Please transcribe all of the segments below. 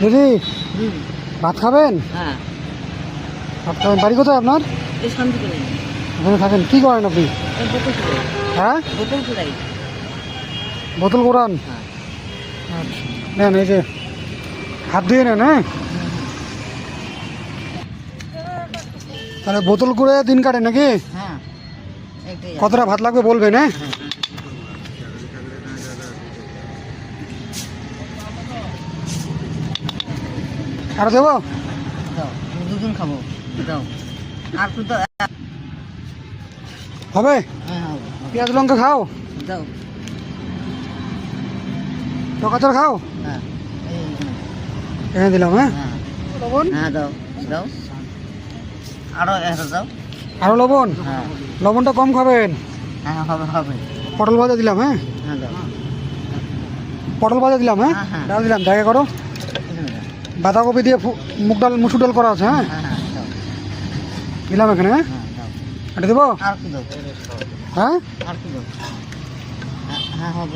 দিদি ভাত খাবেন? হ্যাঁ। ভাত খাবেন। বাড়ি কোথায় আপনার? ওখানে থাকেন। কি করেন আপনি? বোতল হ্যাঁ? বোতল কোরান হ্যাঁ। নেন এই যে হাত ধুয়ে নেন হ্যাঁ? তাহলে বোতল করে দিন কাটে নাকি? হ্যাঁ। কতটা ভাত লাগবে বলবেন হ্যাঁ। আরও দেবো? দুজন খাব। দাও। আর তো হবে? হ্যাঁ পেঁয়াজ লঙ্কা খাও? দাও। টকাচর খাও? হ্যাঁ এখানে। দিলাম হ্যাঁ? হ্যাঁ। লবণ? হ্যাঁ দাও দাও। আরও দাও। আরও লবণ? হ্যাঁ। লবণটা কম খাবেন। হ্যাঁ হবে হবে। পটল ভাজা দিলাম হ্যাঁ? হ্যাঁ দাও। পটল ভাজা দিলাম হ্যাঁ। ডাল দিলাম। জায়গা করো। বাঁধাকপি দিয়ে মুগ ডাল মুসুর ডাল করা আছে হ্যাঁ? হ্যাঁ হ্যাঁ দিলাম এখানে হ্যাঁ? হ্যাঁ এটা দেবো? হ্যাঁ? হ্যাঁ, হ্যাঁ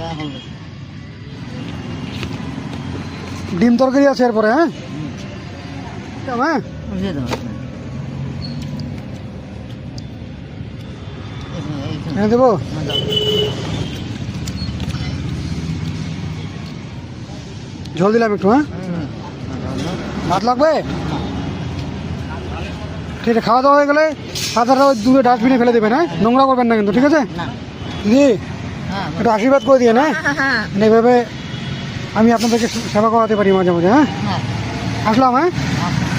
ডিম তরকারি আছে এরপরে হ্যাঁ? হ্যাঁ। এখানে দেবো? হ্যাঁ, ঝোল দিলাম একটু হ্যাঁ। হ্যাঁ। ভাত লাগবে? ঠিক আছে খাওয়া দাওয়া হয়ে গেলে পাতাটা ওই দূরে ডাস্টবিনে ফেলে দেবেন হ্যাঁ? নোংরা করবেন না কিন্তু ঠিক আছে? না। দিদি হ্যাঁ একটু আশীর্বাদ করে দিয়ে হ্যাঁ? হ্যাঁ, হ্যাঁ। মানে এইভাবে আমি আপনাদেরকে সেবা করাতে পারি মাঝে মাঝে হ্যাঁ? হ্যাঁ। আসলাম হ্যাঁ? আচ্ছা।